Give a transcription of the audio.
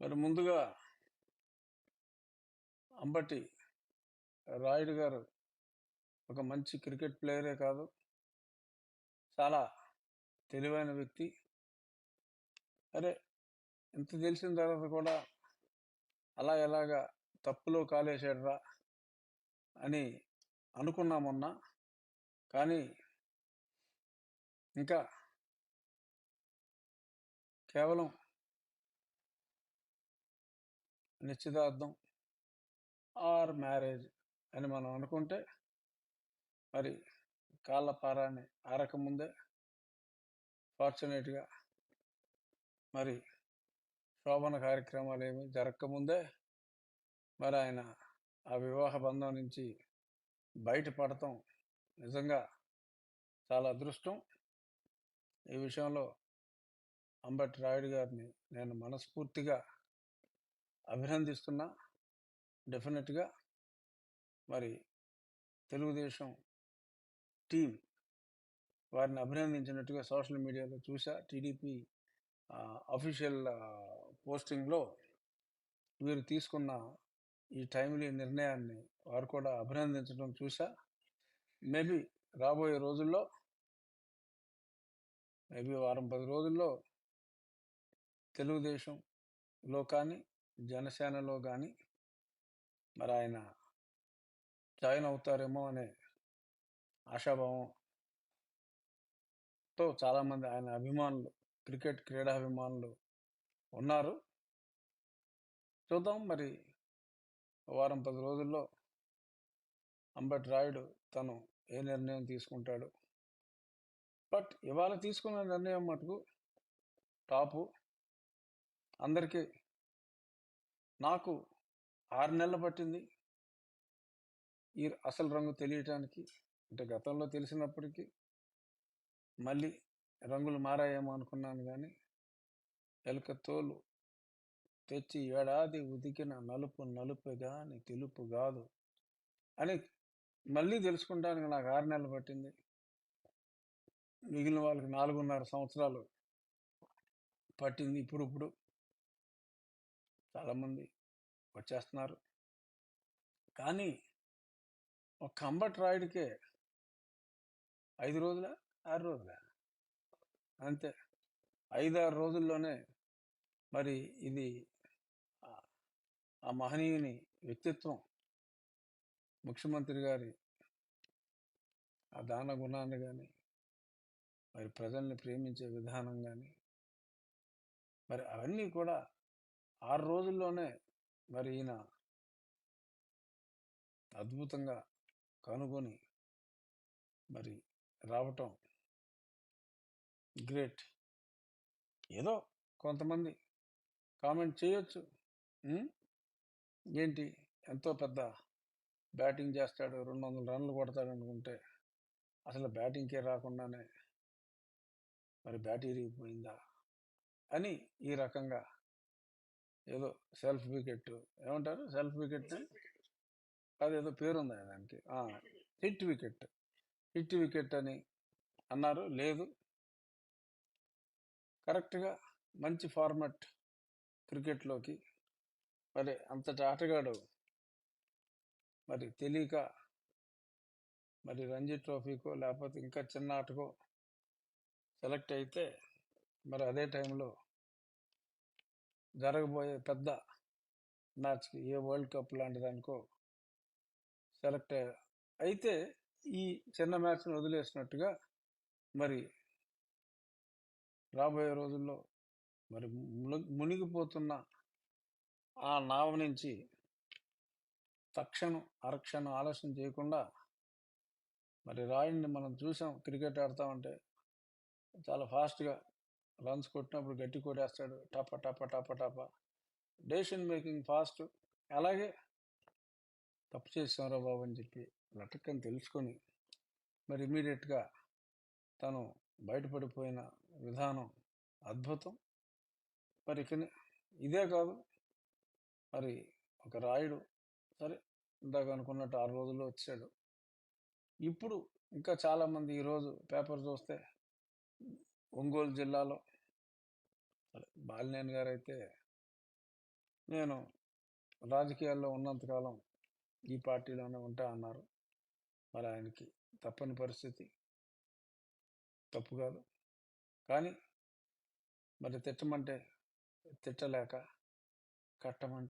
మరి ముందుగా అంబటి రాయుడు గారు ఒక మంచి క్రికెట్ ప్లేయరే కాదు. చాలా తెలివైన వ్యక్తి. అరే ఇంత తెలిసిన తర్వాత కూడా అలా ఎలాగా తప్పులో కాలేశాడురా అని అనుకున్నామొన్న కానీ ఇంకా కేవలం నిశ్చితార్థం ఆర్ మ్యారేజ్ అని మనం అనుకుంటే మరి కాళ్ళపారాన్ని ఆరకముందే ఫార్చునేట్గా మరి శోభన కార్యక్రమాలు ఏమి జరగకముందే మరి ఆయన ఆ వివాహ బంధం నుంచి బయటపడటం నిజంగా చాలా అదృష్టం. ఈ విషయంలో అంబటి రాయుడు గారిని నేను మనస్ఫూర్తిగా అభినందిస్తున్నా డెఫినెట్గా మరి తెలుగుదేశం టీం వారిని అభినందించినట్టుగా సోషల్ మీడియాలో చూసా. టీడీపీ అఫీషియల్ పోస్టింగ్లో వీరు తీసుకున్న ఈ టైమ్లీ నిర్ణయాన్ని వారు కూడా అభినందించడం చూసా. మేబీ రాబోయే రోజుల్లో మేబీ వారం పది రోజుల్లో తెలుగుదేశంలో కానీ జనసేనలో కానీ మరి ఆయన జాయిన్ అవుతారేమో అనే ఆశాభావంతో చాలామంది ఆయన అభిమానులు క్రికెట్ క్రీడాభిమానులు ఉన్నారు. చూద్దాం మరి వారం పది రోజుల్లో అంబటి రాయుడు తను ఏ నిర్ణయం తీసుకుంటాడు. బట్ ఇవాళ తీసుకున్న నిర్ణయం మటుకు టాపు. అందరికీ నాకు ఆరు నెలలు పట్టింది. ఈ అసలు రంగు తెలియటానికి అంటే గతంలో తెలిసినప్పటికీ మళ్ళీ రంగులు మారాయేమో అనుకున్నాను కానీ ఎలుక తోలు తెచ్చి ఏడాది ఉదికిన నలుపు నలుపు కానీ తెలుపు కాదు అని మళ్ళీ తెలుసుకుంటానికి నాకు ఆరు నెలలు పట్టింది. మిగిలిన వాళ్ళకి నాలుగున్నర సంవత్సరాలు పట్టింది ఇప్పుడు ఇప్పుడు చాలామంది వచ్చేస్తున్నారు. కానీ ఒక కంబట్ రాయుడికే ఐదు రోజుల? ఆరు రోజుల? అంతే. ఐదారు రోజుల్లోనే మరి ఇది ఆ- ఆ మహనీయుని వ్యక్తిత్వం. ముఖ్యమంత్రి గారి ఆ దాన గుణాన్ని కానీ మరి ప్రజల్ని ప్రేమించే విధానం కానీ మరి అవన్నీ కూడా ఆరు రోజుల్లోనే మరి ఈయన అద్భుతంగా కనుగొని మరి రావటం గ్రేట్. ఏదో కొంతమంది కామెంట్ చేయొచ్చు. ఏంటి? ఎంతో పెద్ద బ్యాటింగ్ చేస్తాడు రెండు వందల రన్లు కొడతాడు అనుకుంటే అసలు బ్యాటింగ్కే రాకుండానే మరి బ్యాట్ ఇరిగిపోయిందా అని ఈ రకంగా ఏదో సెల్ఫ్ వికెట్ ఏమంటారు? సెల్ఫ్ వికెట్ అదేదో పేరుంది దానికి. Hit wicket. హిట్ వికెట్ అని అన్నారు. లేదు. కరెక్ట్గా మంచి ఫార్మాట్ క్రికెట్లోకి మరి అంతటి ఆటగాడు మరి తెలియక మరి రంజీ ట్రోఫీకో లేకపోతే ఇంకా చిన్న ఆటకో సెలెక్ట్ అయితే మరి అదే టైంలో జరగబోయే పెద్ద మ్యాచ్కి ఏ వరల్డ్ కప్ లాంటి దానికో సెలెక్ట్ అయితే ఈ చిన్న మ్యాచ్ని వదిలేసినట్టుగా మరి రాబోయే రోజుల్లో మరి మునిగిపోతున్న ఆ నావ నుంచి తక్షణం అరక్షణం ఆలస్యం చేయకుండా మరి రాయుడిని మనం చూసాం క్రికెట్ ఆడుతూ చాలా ఫాస్ట్గా రన్స్ కొట్టినప్పుడు గట్టి కొట్టేస్తాడు. టప టప టప టప. డెసిషన్ మేకింగ్ ఫాస్ట్ అలాగే తప్పు చేసాంరా బాబు అని చెప్పి లటక్కని తెలుసుకొని మరి ఇమీడియట్గా తను బయటపడిపోయిన విధానం అద్భుతం. మరి ఇక ఇదే కాదు. మరి ఒక రాయుడు సరే ఇందాక అనుకున్నట్టు ఆరు రోజుల్లో వచ్చాడు. ఇప్పుడు ఇంకా చాలామంది ఈరోజు పేపర్ చూస్తే ఒంగోలు జిల్లాలో బాలినేని గారు అయితే నేను రాజకీయాల్లో ఉన్నంతకాలం ఈ పార్టీలోనే ఉంటా అన్నారు. మరి ఆయనకి తప్పని పరిస్థితి. తప్పు కాదు. కానీ మరి తిట్టమంటే తిట్టలేక కట్టమంటే